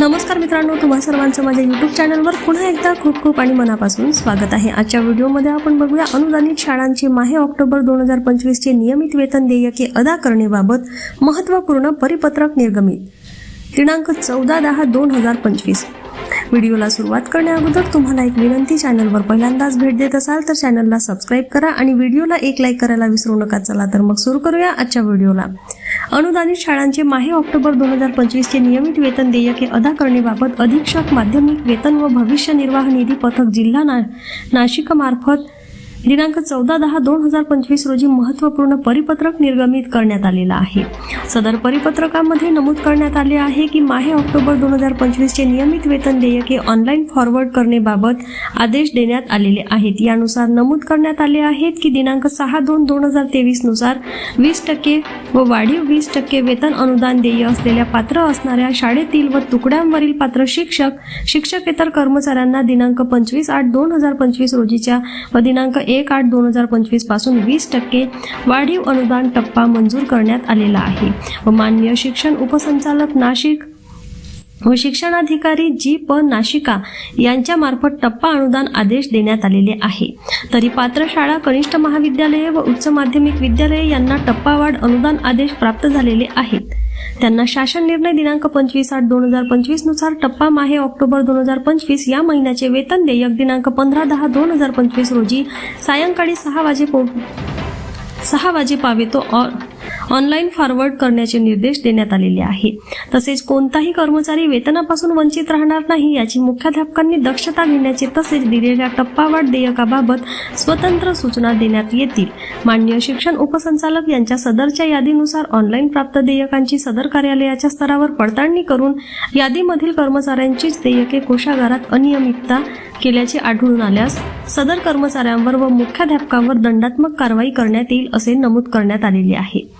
नमस्कार मित्रांनो तुम्हा सर्वांचं माझ्या यूट्यूब चॅनलवर पुन्हा एकदा खूप खूप आणि मनापासून स्वागत आहे. आजच्या व्हिडिओमध्ये आपण बघूया अनुदानित शाळांची माहे ऑक्टोबर दोन हजार पंचवीसचे नियमित वेतन देयके अदा करण्याबाबत महत्त्वपूर्ण परिपत्रक निर्गमित. दिनांक चौदा दहा दोन हजार पंचवीस. व्हिडिओला सुरुवात करण्याअगोदर तुम्हाला एक विनंती चॅनलवर पहिल्यांदाच भेट देत असाल तर चॅनलला सबस्क्राईब करा आणि व्हिडिओला एक लाईक करायला विसरू नका. चला तर मग सुरू करूया आजच्या व्हिडिओला अनुदानित शाळांचे माहे ऑक्टोबर दोन हजार पंचवीसचे नियमित वेतन देयके अदा करण्याबाबत अधीक्षक माध्यमिक वेतन व भविष्य निर्वाह निधी पथक जिल्हा ना नाशिकमार्फत दिनांक चौदा दहा दोन हजार पंचवीस रोजी महत्त्वपूर्ण परिपत्रक निर्गमित करण्यात आलेलं आहे. सदर परिपत्रकामध्ये नमूद करण्यात आले आहे की माहे ऑक्टोबर दोन हजार पंचवीसचे नियमित वेतन देयके ऑनलाईन फॉरवर्ड करण्याबाबत आदेश देण्यात आलेले आहेत. यानुसार नमूद करण्यात आले आहेत की दिनांक सहा दोन दोन हजार तेवीसनुसार वीस टक्के व वाढीव वीस टक्के वेतन अनुदान देय असलेल्या पात्र असणाऱ्या शाळेतील व तुकड्यांवरील पात्र शिक्षक शिक्षकेतर कर्मचाऱ्यांना दिनांक पंचवीस आठ दोन हजार पंचवीस रोजीच्या व दिनांक एक आठ दोन हजार पंचवीसपासून वीस टक्के वाढीव अनुदान टप्पा मंजूर करण्यात आलेला आहे. व मान्य शिक्षण उपसंचालक नाशिक व शिक्षणाधिकारी जी. प. नाशिका यांच्यामार्फत टप्पा अनुदान आदेश देण्यात आलेले आहे. तरी पात्र शाळा कनिष्ठ महाविद्यालये व उच्च माध्यमिक विद्यालये यांना टप्पावाढ अनुदान आदेश प्राप्त झालेले आहेत. त्यांना शासन निर्णय दिनांक पंचवीस आठ दोन हजार पंचवीसनुसार टप्पा माहे ऑक्टोबर दोन हजार पंचवीस या महिन्याचे वेतन देयक दिनांक पंधरा दहा दोन हजार पंचवीस रोजी सायंकाळी सहा वाजे सहा वाजे पावे तो ऑ- ऑनलाईन फॉरवर्ड करण्याचे निर्देश देण्यात आलेले आहे. तसेच कोणताही कर्मचारी वेतनापासून वंचित राहणार नाही याची मुख्याध्यापकांनी दक्षता घेण्याचे तसेच दिलेल्या टप्पावाढ देयकाबाबत स्वतंत्र सूचना देण्यात येतील. मान्य शिक्षण उपसंचालक यांच्या सदरच्या यादीनुसार ऑनलाईन प्राप्त देयकांची सदर कार्यालयाच्या स्तरावर पडताळणी करून यादीमधील कर्मचाऱ्यांचीच देयके कोशागारात अनियमितता केल्याचे आढळून आल्यास सदर कर्मचाऱ्यांवर व मुख्याध्यापकांवर दंडात्मक कारवाई करण्यात येईल असे नमूद करण्यात आलेले आहे.